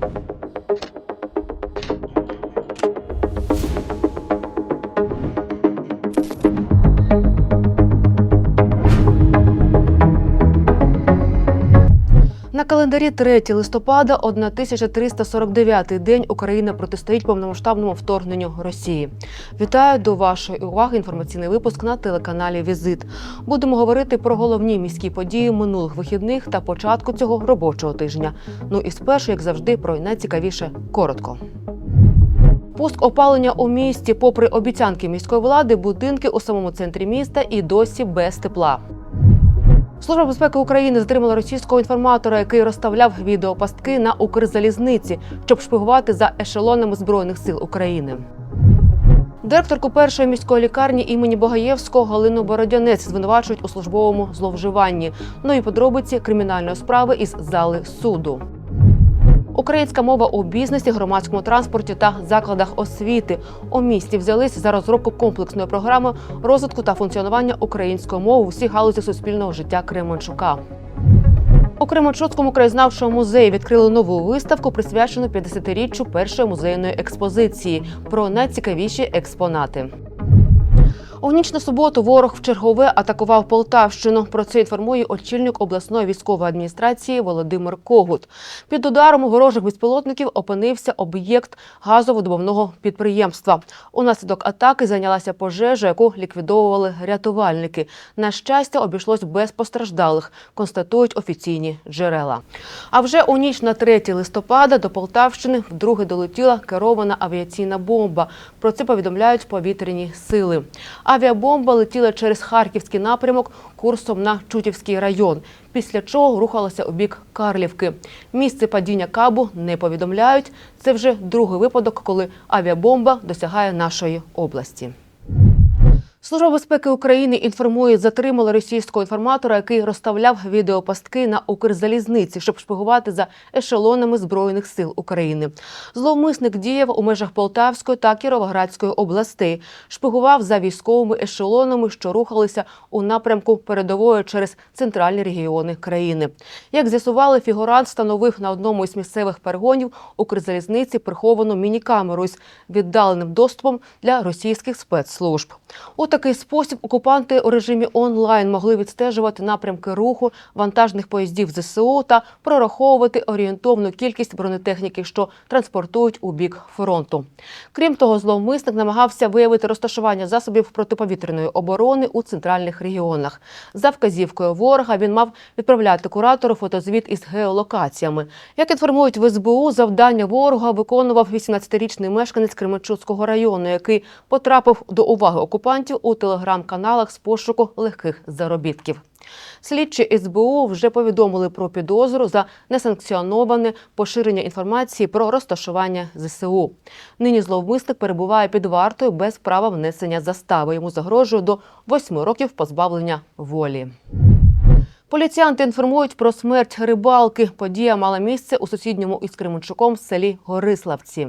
На календарі 3 листопада 1349 день Україна протистоїть повномасштабному вторгненню Росії. Вітаю до вашої уваги інформаційний випуск на телеканалі Візит. Будемо говорити про головні міські події минулих вихідних та початку цього робочого тижня. Ну і спершу, як завжди, про найцікавіше коротко. Пуск опалення у місті, попри обіцянки міської влади, будинки у самому центрі міста і досі без тепла. Служба безпеки України затримала російського інформатора, який розставляв відеопастки на Укрзалізниці, щоб шпигувати за ешелонами збройних сил України. Директорку першої міської лікарні імені Богаєвського Галину Бородянець звинувачують у службовому зловживанні. Нові подробиці кримінальної справи із зали суду. Українська мова у бізнесі, громадському транспорті та закладах освіти у місті взялись за розробку комплексної програми розвитку та функціонування української мови у всіх галузях суспільного життя Кременчука. У Кременчуцькому краєзнавчому музеї відкрили нову виставку, присвячену 50-річчю першої музейної експозиції про найцікавіші експонати. У ніч на суботу ворог в чергове атакував Полтавщину. Про це інформує очільник обласної військової адміністрації Володимир Когут. Під ударом ворожих безпілотників опинився об'єкт газовидобувного підприємства. Унаслідок атаки зайнялася пожежа, яку ліквідовували рятувальники. На щастя, обійшлось без постраждалих, констатують офіційні джерела. А вже у ніч на 3 листопада до Полтавщини вдруге долетіла керована авіаційна бомба. Про це повідомляють повітряні сили. Авіабомба летіла через харківський напрямок курсом на Чутівський район, після чого рухалася у бік Карлівки. Місце падіння кабу не повідомляють. Це вже другий випадок, коли авіабомба досягає нашої області. Служба безпеки України інформує, затримала російського інформатора, який розставляв відеопастки на Укрзалізниці, щоб шпигувати за ешелонами збройних сил України. Зловмисник діяв у межах Полтавської та Кіровоградської областей, шпигував за військовими ешелонами, що рухалися у напрямку передової через центральні регіони країни. Як з'ясували, фігурант встановив на одному із місцевих перегонів Укрзалізниці приховану мінікамеру з віддаленим доступом для російських спецслужб. Такий спосіб окупанти у режимі онлайн могли відстежувати напрямки руху вантажних поїздів ЗСУ та прораховувати орієнтовну кількість бронетехніки, що транспортують у бік фронту. Крім того, зловмисник намагався виявити розташування засобів протиповітряної оборони у центральних регіонах. За вказівкою ворога він мав відправляти куратору фотозвіт із геолокаціями. Як інформують в СБУ, завдання ворога виконував 18-річний мешканець Кременчуцького району, який потрапив до уваги окупантів у телеграм-каналах з пошуку легких заробітків. Слідчі СБУ вже повідомили про підозру за несанкціоноване поширення інформації про розташування ЗСУ. Нині зловмисник перебуває під вартою без права внесення застави. Йому загрожує до 8 років позбавлення волі. Поліціянти інформують про смерть рибалки. Подія мала місце у сусідньому із Кременчуком селі Гориславці.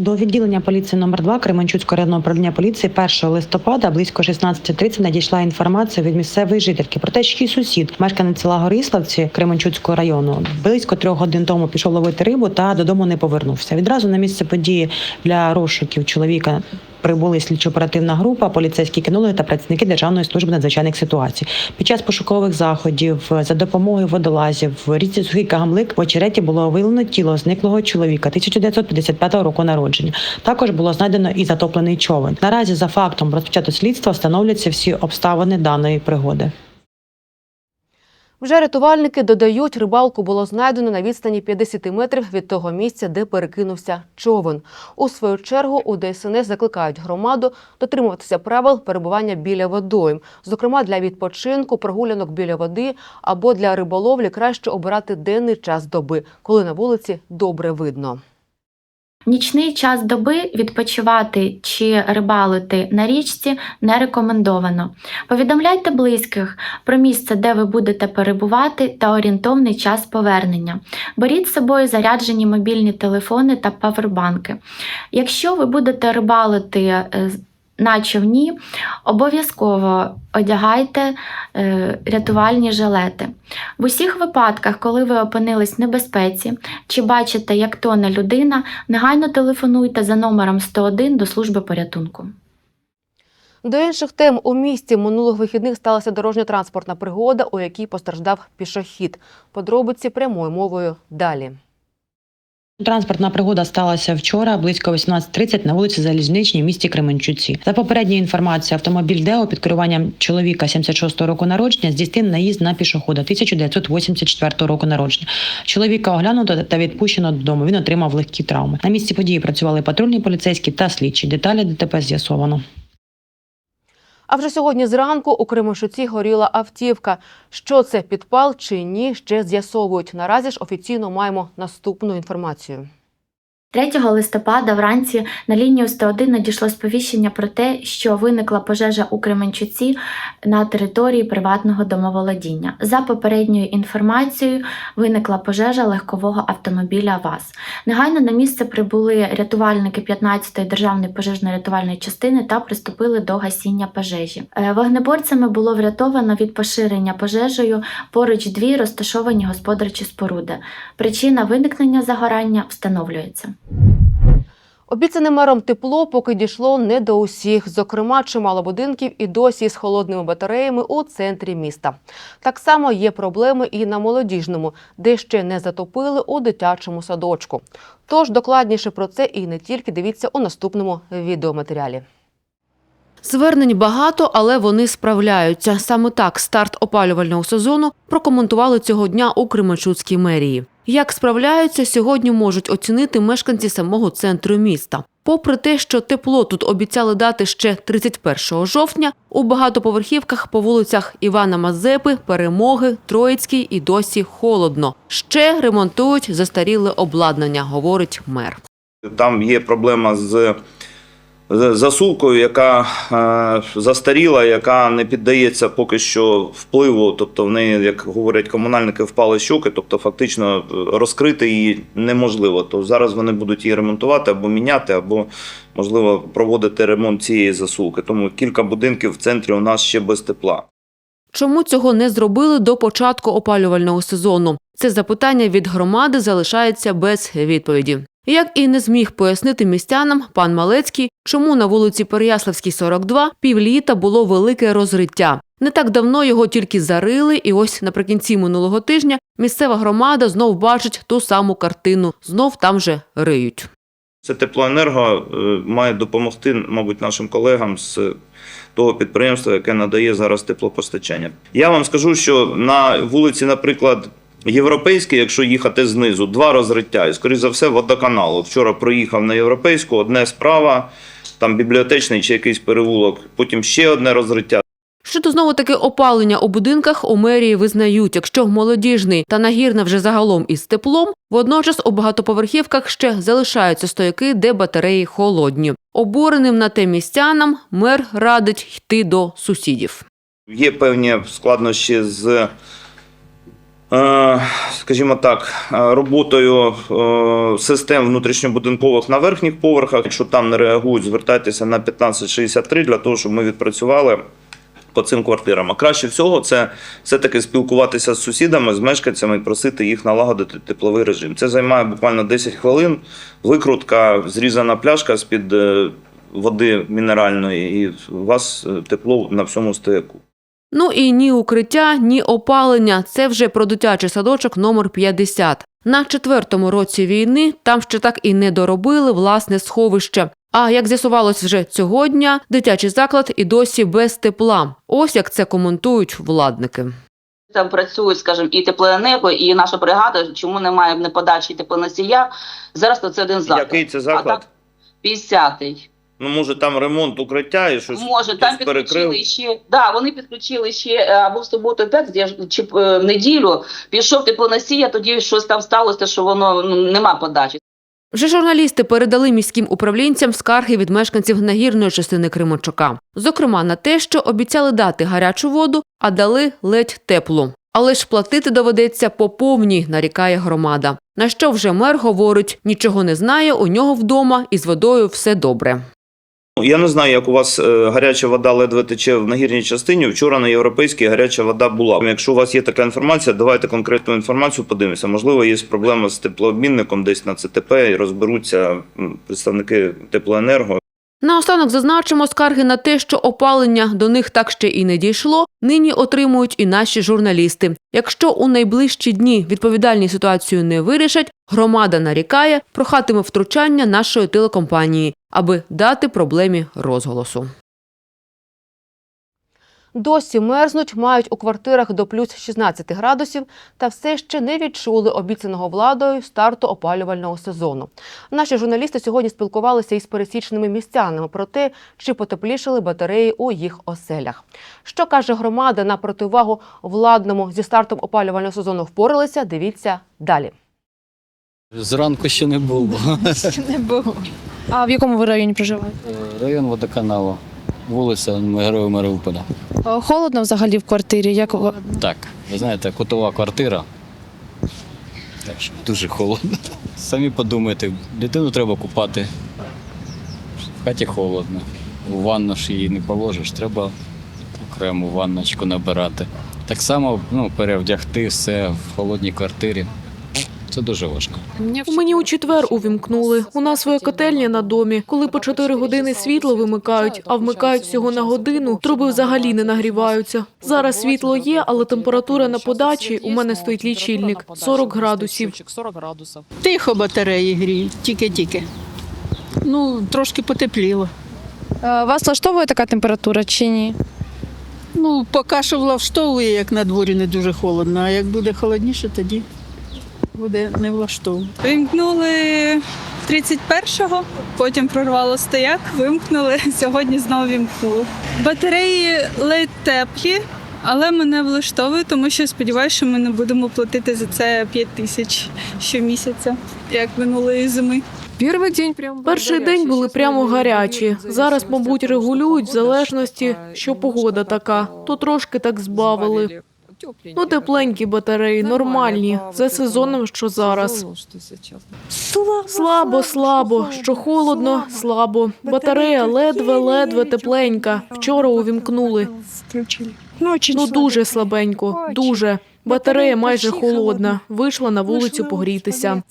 До відділення поліції номер 2 Кременчуцького районного управління поліції 1 листопада близько 16.30 надійшла інформація від місцевої жительки про те, що її сусід, мешканець села Гориславці Кременчуцького району, близько трьох годин тому пішов ловити рибу та додому не повернувся. Відразу на місце події для розшуків чоловіка. Прибули слідчо-оперативна група, поліцейські кінологи та працівники Державної служби надзвичайних ситуацій. Під час пошукових заходів за допомогою водолазів в річці Сухий Кагамлик в очереті було виявлено тіло зниклого чоловіка 1955 року народження. Також було знайдено і затоплений човен. Наразі за фактом розпочато слідства встановлюються всі обставини даної пригоди. Вже рятувальники додають, рибалку було знайдено на відстані 50 метрів від того місця, де перекинувся човен. У свою чергу у ДСНС закликають громаду дотримуватися правил перебування біля водойм. Зокрема, для відпочинку, прогулянок біля води або для риболовлі краще обирати денний час доби, коли на вулиці добре видно. Нічний час доби відпочивати чи рибалити на річці не рекомендовано. Повідомляйте близьких про місце, де ви будете перебувати, та орієнтовний час повернення. Беріть з собою заряджені мобільні телефони та павербанки. Якщо ви будете рибалити е, на човні, обов'язково одягайте е, рятувальні жилети. В усіх випадках, коли ви опинились в небезпеці чи бачите, як тоне людина, негайно телефонуйте за номером 101 до служби порятунку. До інших тем у місті минулих вихідних сталася дорожньо-транспортна пригода, у якій постраждав пішохід. Подробиці прямою мовою далі. Транспортна пригода сталася вчора близько 18.30 на вулиці Залізничній місті Кременчуці. За попередньою інформацією, автомобіль Део під керуванням чоловіка 76-го року народження здійснив наїзд на пішохода 1984 року народження. Чоловіка оглянуто та відпущено додому. Він отримав легкі травми. На місці події працювали патрульні поліцейські та слідчі. Деталі ДТП з'ясовано. А вже сьогодні зранку у Кременчуці горіла автівка. Що це підпал чи ні, ще з'ясовують. Наразі ж офіційно маємо наступну інформацію. 3 листопада вранці на лінію 101 надійшло сповіщення про те, що виникла пожежа у Кременчуці на території приватного домоволодіння. За попередньою інформацією, виникла пожежа легкового автомобіля ВАЗ. Негайно на місце прибули рятувальники 15-ї державної пожежно-рятувальної частини та приступили до гасіння пожежі. Е, Вогнеборцями було врятовано від поширення пожежею поруч дві розташовані господарчі споруди. Причина виникнення загорання встановлюється. Обіцяне мером тепло поки дійшло не до усіх. Зокрема, чимало будинків і досі з холодними батареями у центрі міста. Так само є проблеми і на молодіжному, де ще не затопили у дитячому садочку. Тож докладніше про це і не тільки дивіться у наступному відеоматеріалі. Звернень багато, але вони справляються. Саме так старт опалювального сезону прокоментували цього дня у Кременчуцькій мерії. Як справляються, сьогодні можуть оцінити мешканці самого центру міста. Попри те, що тепло тут обіцяли дати ще 31 жовтня, у багатоповерхівках по вулицях Івана Мазепи, Перемоги, Троїцькій і досі холодно. Ще ремонтують застаріле обладнання, говорить мер. Там є проблема з засувкою, яка е, застаріла, яка не піддається поки що впливу. Тобто в неї, як говорять комунальники, впали щоки, тобто фактично е, розкрити її неможливо. То зараз вони будуть її ремонтувати або міняти, або можливо проводити ремонт цієї засувки. Тому кілька будинків в центрі у нас ще без тепла. Чому цього не зробили до початку опалювального сезону? Це запитання від громади залишається без відповіді. Як і не зміг пояснити містянам пан Малецький, чому на вулиці Переяславській, 42 півліта було велике розриття. Не так давно його тільки зарили, і ось наприкінці минулого тижня місцева громада знов бачить ту саму картину. Знов там же риють. Це теплоенерго е, має допомогти, мабуть, нашим колегам з того підприємства, яке надає зараз теплопостачання. Я вам скажу, що на вулиці, наприклад, Європейській, якщо їхати знизу, два розриття. І, скоріш за все, водоканал. От Вчора проїхав на європейську, одне справа, там бібліотечний чи якийсь перевулок, потім ще одне розриття. Щодо знову таки опалення у будинках у мерії визнають, якщо молодіжний та нагірна вже загалом із теплом, водночас у багатоповерхівках ще залишаються стояки, де батареї холодні. Обуреним на те містянам мер радить йти до сусідів. Є певні складнощі з, скажімо так, е, роботою е, систем внутрішньобудинкових на верхніх поверхах. Якщо там не реагують, звертайтеся на 1563 для того, щоб ми відпрацювали по цим квартирам. А краще всього це все-таки спілкуватися з сусідами, з мешканцями і просити їх налагодити тепловий режим. Це займає буквально 10 хвилин. Викрутка, зрізана пляшка з-під е, води мінеральної, і у вас е, тепло на всьому стояку. Ну і ні укриття, ні опалення. Це вже про дитячий садочок номер 50. На четвертому році війни там ще так і не доробили власне сховище. А як з'ясувалось вже цього дня, дитячий заклад і досі без тепла. Ось як це коментують владники. Там працюють, скажімо, і теплоенерго, і наша бригада. Чому немає не подачі теплоносія? Зараз то це один заклад. Який це А заклад? так, 50-й. Ну, може, там ремонт укриття і щось Може, там перекрив. підключили ще. Да, вони підключили ще е, або в суботу, так, чи е, в неділю пішов теплоносій, а тоді щось там сталося, що воно ну, нема подачі. Вже журналісти передали міським управлінцям скарги від мешканців нагірної частини Кримочака. Зокрема, на те, що обіцяли дати гарячу воду, а дали ледь теплу. Але ж платити доведеться по повній, нарікає громада. На що вже мер говорить, нічого не знає, у нього вдома і з водою все добре. Я не знаю, як у вас е, гаряча вода ледве тече в нагірній частині. Вчора на європейській гаряча вода була. Якщо у вас є така інформація, давайте конкретну інформацію подивимося. Можливо, є проблема з теплообмінником десь на ЦТП і розберуться представники теплоенерго. Наостанок зазначимо скарги на те, що опалення до них так ще і не дійшло. Нині отримують і наші журналісти. Якщо у найближчі дні відповідальні ситуацію не вирішать, громада нарікає, прохатиме втручання нашої телекомпанії, аби дати проблемі розголосу. Досі мерзнуть, мають у квартирах до плюс 16 градусів та все ще не відчули обіцяного владою старту опалювального сезону. Наші журналісти сьогодні спілкувалися із пересічними містянами про те, чи потеплішали батареї у їх оселях. Що каже громада на противагу владному зі стартом опалювального сезону впоралися? Дивіться далі. Зранку ще не було. Не було. А в якому ви районі проживаєте? Район водоканалу, вулиця Героїв Маріуполя. Е, Холодно взагалі в квартирі. Як Так, ви знаєте, кутова квартира. Так що дуже холодно. Самі подумайте, дитину треба купати. В хаті холодно. У ванну ж її не положиш, треба окрему ванночку набирати. Так само ну, перевдягти все в холодній квартирі. Це дуже важко. Мені у четвер увімкнули. У нас своя котельня на домі. Коли по 4 години світло вимикають, а вмикають всього на годину, труби взагалі не нагріваються. Зараз світло є, але температура на подачі у мене стоїть лічильник 40 градусів. Тихо батареї гріють, тільки-тільки. Ну, трошки потепліло. Е, Вас влаштовує така температура чи ні? Ну, поки що влаштовує, як на дворі не дуже холодно, а як буде холодніше, тоді буде не влаштовувати. Вимкнули 31-го, потім прорвало стояк, вимкнули. Сьогодні знову вимкнули. Батареї ледь теплі, але мене влаштовує, тому що сподіваюся, що ми не будемо платити за це 5 тисяч щомісяця, як минулої зими. Перший день були прямо гарячі. Зараз, мабуть, регулюють в залежності, що погода така. То трошки так збавили. Ну, тепленькі батареї, нормальні, за сезоном, що зараз. Слабо, слабо, що холодно, слабо. Батарея ледве-ледве тепленька. Вчора увімкнули. Ну дуже слабенько, дуже. Батарея майже холодна. Вийшла на вулицю погрітися.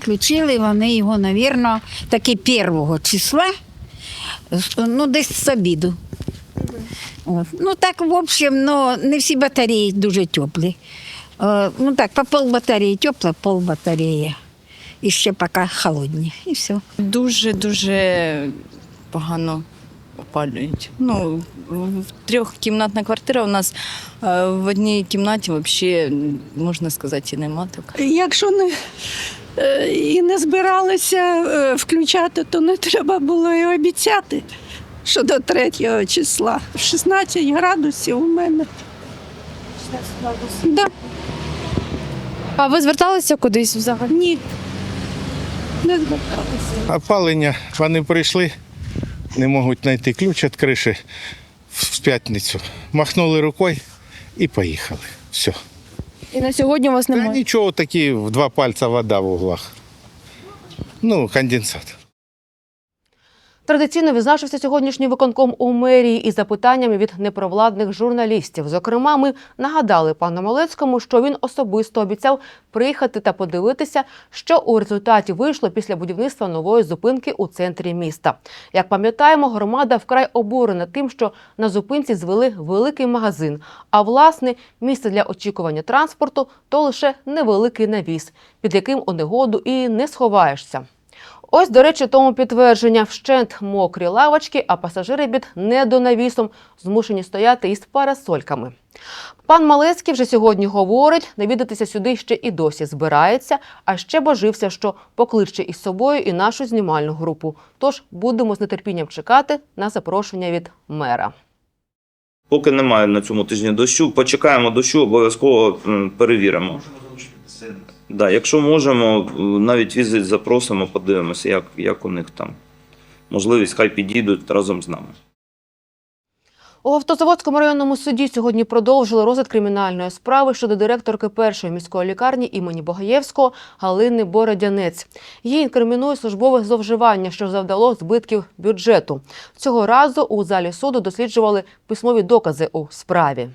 Включили вони його, навірно, таки першого числа, ну, десь з обіду. Ну так, в общем, ну, не всі батареї дуже теплі. Е, Ну так, по пол батареї тепло, пол батареї. І ще поки холодні. І все. Дуже дуже погано опалюють. Ну, в трьохкімнатна квартира у нас е, в одній кімнаті взагалі, можна сказати, і нема так. Якщо не, е, і не збиралися включати, то не треба було і обіцяти, що до 3 числа. 16 градусів у мене. 16 градусів? Да. А ви зверталися кудись взагалі? Ні. Не зверталися. Опалення, вони прийшли, не можуть знайти ключ від криші в п'ятницю. Махнули рукою і поїхали. Все. І на сьогодні у вас Та нічого такі в два пальця вода в углах. Ну, конденсат. Традиційно відзначився сьогоднішній виконком у мерії із запитаннями від непровладних журналістів. Зокрема, ми нагадали пану Малецькому, що він особисто обіцяв приїхати та подивитися, що у результаті вийшло після будівництва нової зупинки у центрі міста. Як пам'ятаємо, громада вкрай обурена тим, що на зупинці звели великий магазин, а власне місце для очікування транспорту то лише невеликий навіс, під яким у негоду і не сховаєшся. Ось, до речі, тому підтвердження вщент мокрі лавочки, а пасажири під недонавісом змушені стояти із парасольками. Пан Малецький вже сьогодні говорить, навідатися сюди ще і досі збирається, а ще божився, що покличе із собою і нашу знімальну групу. Тож будемо з нетерпінням чекати на запрошення від мера. Поки немає на цьому тижні дощу, почекаємо дощу, обов'язково перевіримо. Да, якщо можемо, навіть візит запросимо, подивимося, як, як у них там. Можливість, хай підійдуть разом з нами. У Автозаводському районному суді сьогодні продовжили розгляд кримінальної справи щодо директорки першої міської лікарні імені Богаєвського Галини Бородянець. Її інкримінує службове зловживання, що завдало збитків бюджету. Цього разу у залі суду досліджували письмові докази у справі.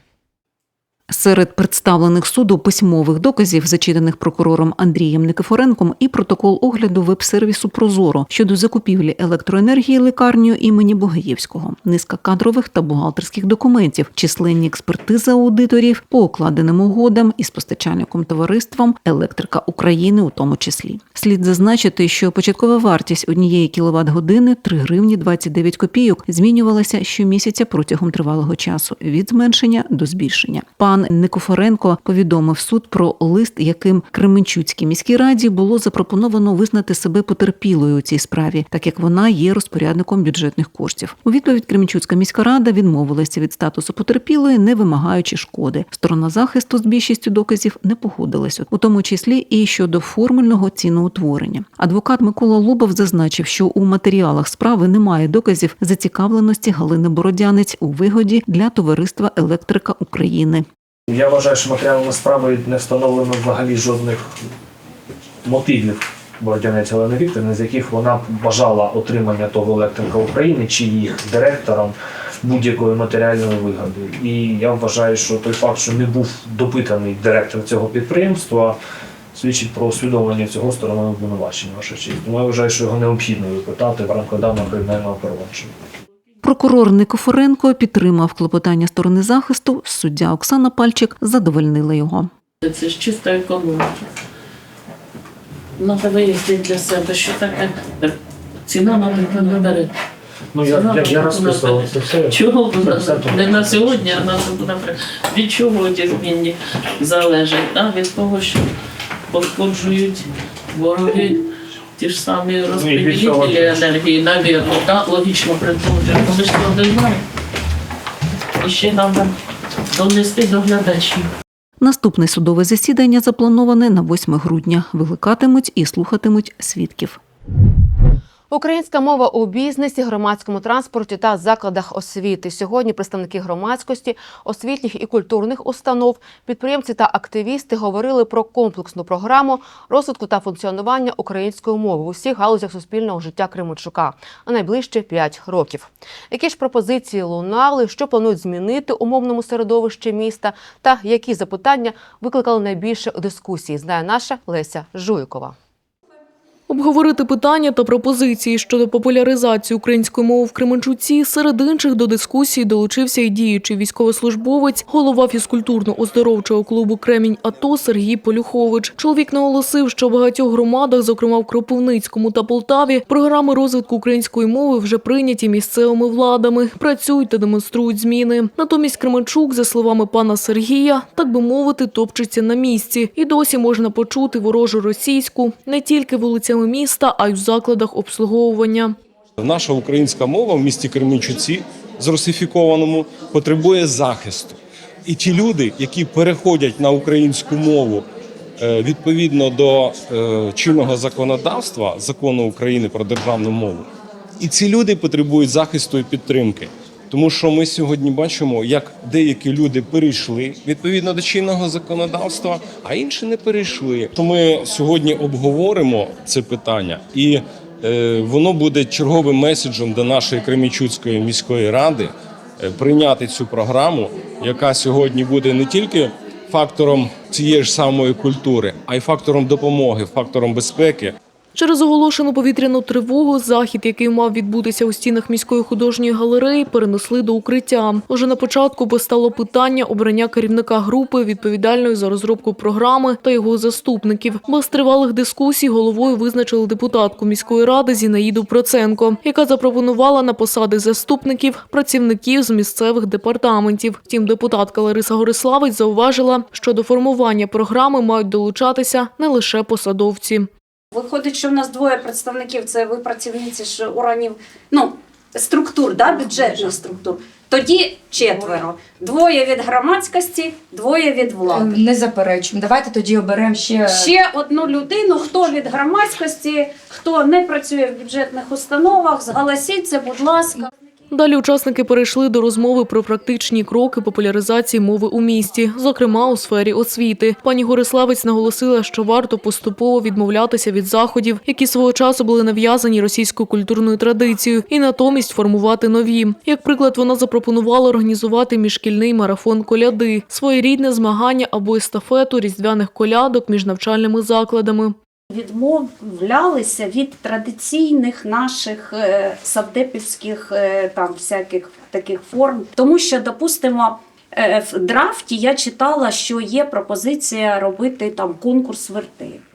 Серед представлених суду письмових доказів, зачитаних прокурором Андрієм Никифоренком, і протокол огляду веб-сервісу Прозоро щодо закупівлі електроенергії лікарнею імені Богоєвського, низка кадрових та бухгалтерських документів, численні експертизи аудиторів по укладеним угодам із постачальником товариством Електрика України, у тому числі. Слід зазначити, що початкова вартість однієї кіловат години 3 гривні 29 копійок змінювалася щомісяця протягом тривалого часу від зменшення до збільшення. Пан Никофоренко повідомив суд про лист, яким Кременчуцькій міській раді було запропоновано визнати себе потерпілою у цій справі, так як вона є розпорядником бюджетних коштів. У відповідь Кременчуцька міська рада відмовилася від статусу потерпілої, не вимагаючи шкоди. Сторона захисту з більшістю доказів не погодилася, у тому числі і щодо формульного ціноутворення. Адвокат Микола Лобов зазначив, що у матеріалах справи немає доказів зацікавленості Галини Бородянець у вигоді для товариства Електрика України. Я вважаю, що матеріалами справи не встановлено взагалі жодних мотивів Бородянець Олени Вікторівни, з яких вона бажала отримання того електрика України чи їх директором будь-якої матеріальної вигоди. І я вважаю, що той факт, що не був допитаний директор цього підприємства, свідчить про усвідомлення цього стороною обвинувачення. Тому я вважаю, що його необхідно випитати в рамках даного кримінального провадження. Прокурор Никофоренко підтримав клопотання сторони захисту. Суддя Оксана Пальчик задовольнила його. Це ж чиста економіка. Треба виявити для себе, що таке ціна на наперед. Ну я, я, я розписував це все. Чого все не на сьогодні, а на наперед. Від чого ті змінні залежать? Да? Від того, що походжують вороги. Ті ж самі розподілі розподілителі енергії, навірно, да? логічно предположити. Ми ж цього не знаємо. І ще нам донести до глядачів. Наступне судове засідання заплановане на 8 грудня. Викликатимуть і слухатимуть свідків. Українська мова у бізнесі, громадському транспорті та закладах освіти. Сьогодні представники громадськості, освітніх і культурних установ, підприємці та активісти говорили про комплексну програму розвитку та функціонування української мови в усіх галузях суспільного життя Кременчука на найближчі 5 років. Які ж пропозиції лунали, що планують змінити у мовному середовищі міста, та які запитання викликали найбільше дискусії, знає наша Леся Жуйкова. Обговорити питання та пропозиції щодо популяризації української мови в Кременчуці серед інших до дискусії долучився і діючий військовослужбовець, голова фізкультурно-оздоровчого клубу Кремінь АТО Сергій Полюхович. Чоловік наголосив, що в багатьох громадах, зокрема в Кропивницькому та Полтаві, програми розвитку української мови вже прийняті місцевими владами, працюють та демонструють зміни. Натомість Кременчук, за словами пана Сергія, так би мовити, топчеться на місці, і досі можна почути ворожу російську не тільки вулицями міста, а й в закладах обслуговування. Наша українська мова в місті Кременчуці зрусифікованому потребує захисту. І ті люди, які переходять на українську мову е, відповідно до е, чинного законодавства, закону України про державну мову, і ці люди потребують захисту і підтримки. Тому що ми сьогодні бачимо, як деякі люди перейшли відповідно до чинного законодавства, а інші не перейшли. То ми сьогодні обговоримо це питання, і е, воно буде черговим меседжем до нашої Кремічуцької міської ради е, прийняти цю програму, яка сьогодні буде не тільки фактором цієї ж самої культури, а й фактором допомоги, фактором безпеки. Через оголошену повітряну тривогу захід, який мав відбутися у стінах міської художньої галереї, перенесли до укриття. Уже на початку постало питання обрання керівника групи, відповідальної за розробку програми та його заступників. Без тривалих дискусій головою визначили депутатку міської ради Зінаїду Проценко, яка запропонувала на посади заступників працівників з місцевих департаментів. Втім, депутатка Лариса Гориславець зауважила, що до формування програми мають долучатися не лише посадовці. Виходить, що в нас двоє представників це ви працівниці ж уранів, ну, структур, да, бюджетних структур. Тоді четверо. Двоє від громадськості, двоє від влади. Не заперечуємо. Давайте тоді оберемо ще. Ще одну людину, хто від громадськості, хто не працює в бюджетних установах, зголосіться, будь ласка. Далі учасники перейшли до розмови про практичні кроки популяризації мови у місті, зокрема у сфері освіти. Пані Гориславець наголосила, що варто поступово відмовлятися від заходів, які свого часу були нав'язані російською культурною традицією, і натомість формувати нові. Як приклад, вона запропонувала організувати міжшкільний марафон коляди, своєрідне змагання або естафету різдвяних колядок між навчальними закладами. Відмовлялися від традиційних наших е, савдепівських е, там всяких таких форм, тому що, допустимо, е, в драфті я читала, що є пропозиція робити там конкурс вертеп.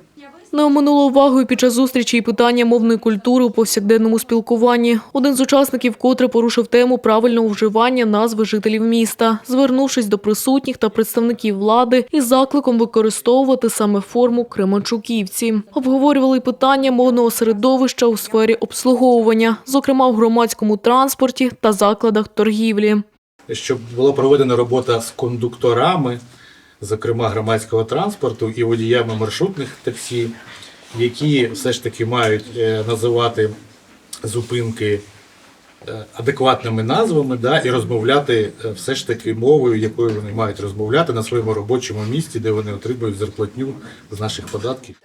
Не оминуло увагою під час зустрічі і питання мовної культури у повсякденному спілкуванні. Один з учасників котре порушив тему правильного вживання назви жителів міста, звернувшись до присутніх та представників влади із закликом використовувати саме форму Кременчуківці. Обговорювали питання мовного середовища у сфері обслуговування, зокрема в громадському транспорті та закладах торгівлі. щоб була проведена робота з кондукторами, зокрема громадського транспорту і водіями маршрутних таксі, які все ж таки мають е, називати зупинки е, адекватними назвами да, і розмовляти е, все ж таки мовою, якою вони мають розмовляти на своєму робочому місці, де вони отримують зарплатню з наших податків.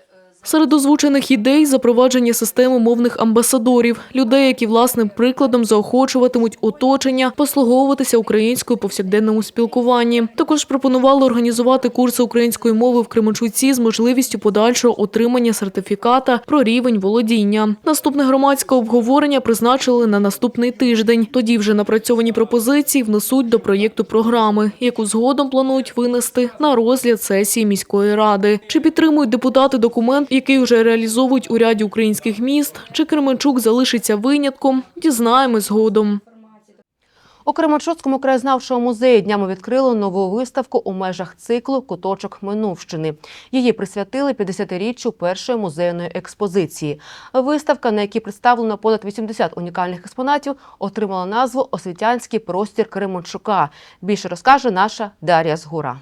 Серед озвучених ідей запровадження системи мовних амбасадорів, людей, які власним прикладом заохочуватимуть оточення, послуговуватися українською повсякденному спілкуванні. Також пропонували організувати курси української мови в Кременчуці з можливістю подальшого отримання сертифіката про рівень володіння. Наступне громадське обговорення призначили на наступний тиждень. Тоді вже напрацьовані пропозиції внесуть до проєкту програми, яку згодом планують винести на розгляд сесії міської ради. Чи підтримують депутати документ, який вже реалізовують у ряді українських міст, чи Кременчук залишиться винятком, дізнаємось згодом. У Кременчуцькому краєзнавчому музеї днями відкрили нову виставку у межах циклу Куточок Минувщини. Її присвятили 50-річчю першої музейної експозиції. Виставка, на якій представлено понад 80 унікальних експонатів, отримала назву Освітянський простір Кременчука. Більше розкаже наша Дар'я Згура.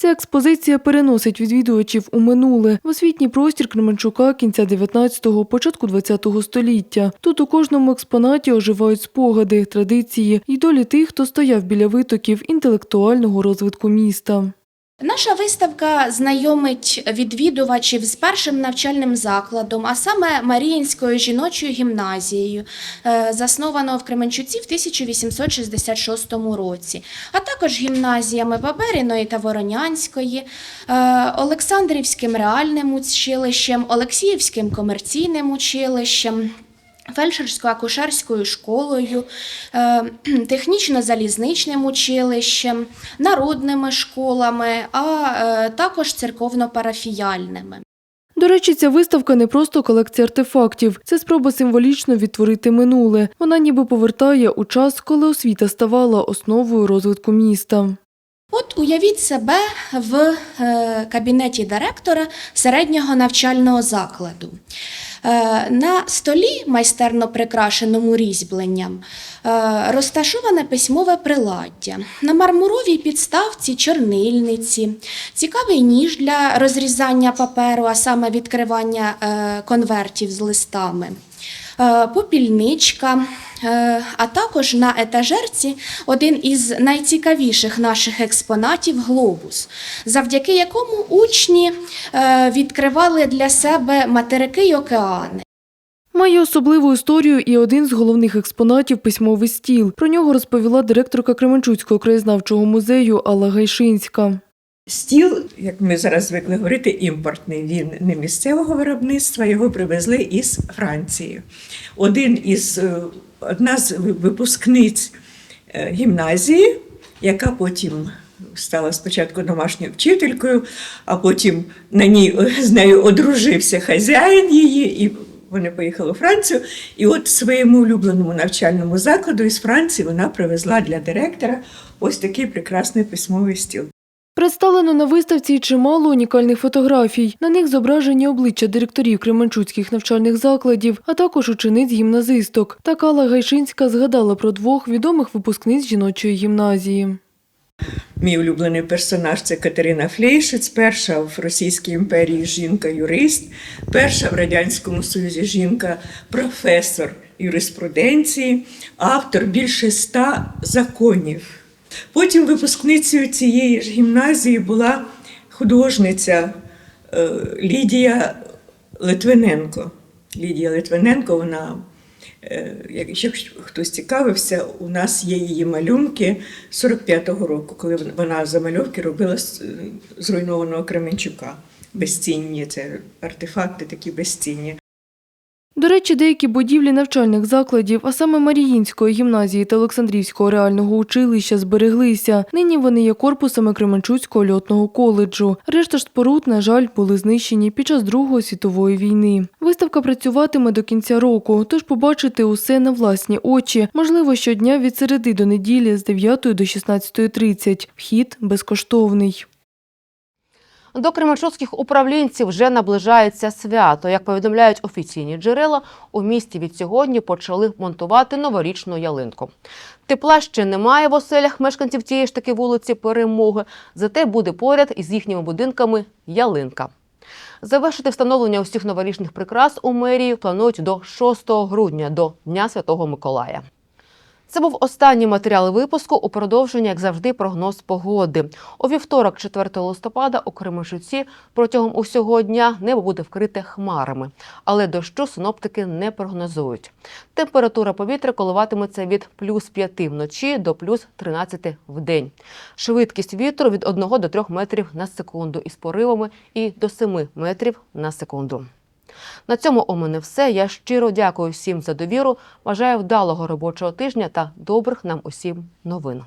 Ця експозиція переносить відвідувачів у минуле в освітній простір Кременчука кінця 19-го, початку 20-го століття. Тут у кожному експонаті оживають спогади, традиції і долі тих, хто стояв біля витоків інтелектуального розвитку міста. Наша виставка знайомить відвідувачів з першим навчальним закладом, а саме Маріїнською жіночою гімназією, е, засновано в Кременчуці в 1866 році, а також гімназіями Баберіної та Воронянської, е, Олександрівським реальним училищем, Олексіївським комерційним училищем. Фельдшерсько-акушерською школою, е, технічно-залізничним училищем, народними школами, а е, також церковно-парафіяльними. До речі, ця виставка не просто колекція артефактів, це спроба символічно відтворити минуле. Вона ніби повертає у час, коли освіта ставала основою розвитку міста. От уявіть себе в е, кабінеті директора середнього навчального закладу. Е, На столі, майстерно прикрашеному різьбленням, е, розташоване письмове приладдя. На мармуровій підставці чорнильниці, цікавий ніж для розрізання паперу, а саме відкривання е, конвертів з листами. Попільничка, а також на етажерці один із найцікавіших наших експонатів глобус, завдяки якому учні е, відкривали для себе материки й океани. Має особливу історію і один з головних експонатів письмовий стіл. Про нього розповіла директорка Кременчуцького краєзнавчого музею Алла Гайшинська. Стіл, як ми зараз звикли говорити, імпортний. Він не місцевого виробництва, його привезли із Франції. Один із, е, одна з випускниць е, гімназії, яка потім стала спочатку домашньою вчителькою, а потім на ній е, з нею одружився хазяїн її. і вони поїхали у Францію, і от своєму улюбленому навчальному закладу із Франції вона привезла для директора ось такий прекрасний письмовий стіл. Представлено на виставці чимало унікальних фотографій. На них зображені обличчя директорів кременчуцьких навчальних закладів, а також учениць гімназисток. Так Алла Гайшинська згадала про двох відомих випускниць жіночої гімназії. Мій улюблений персонаж це Катерина Флейшиць, перша в Російській імперії жінка-юрист, перша в Радянському Союзі жінка-професор юриспруденції, автор більше ста законів. Потім випускницею цієї ж гімназії була художниця е, Лідія Литвиненко. Лідія Литвиненко, вона, е, якщо хтось цікавився, у нас є її малюнки 45-го року, коли вона замальовки робила е, зруйнованого Кременчука. Безцінні, це артефакти такі безцінні. До речі, деякі будівлі навчальних закладів, а саме Маріїнської гімназії та Олександрівського реального училища, збереглися. Нині вони є корпусами Кременчуцького льотного коледжу. Решта ж споруд, на жаль, були знищені під час Другої світової війни. Виставка працюватиме до кінця року, тож побачити усе на власні очі. Можливо, щодня від середи до неділі з 9 до 16.30. Вхід безкоштовний. До кременчуцьких управлінців вже наближається свято. Як повідомляють офіційні джерела, у місті від сьогодні почали монтувати новорічну ялинку. Тепла ще немає в оселях мешканців тієї ж таки вулиці Перемоги, зате буде поряд із їхніми будинками ялинка. Завершити встановлення усіх новорічних прикрас у мерії планують до 6 грудня, до Дня Святого Миколая. Це був останній матеріал випуску. У продовження, як завжди, прогноз погоди. У вівторок, 4 листопада, у Кременчуці протягом усього дня небо буде вкрите хмарами, але дощу синоптики не прогнозують. Температура повітря коливатиметься від плюс 5 вночі до плюс 13 в день. Швидкість вітру від 1 до 3 метрів на секунду із поривами і до 7 метрів на секунду. На цьому у мене все. Я щиро дякую всім за довіру. Бажаю вдалого робочого тижня та добрих нам усім новин.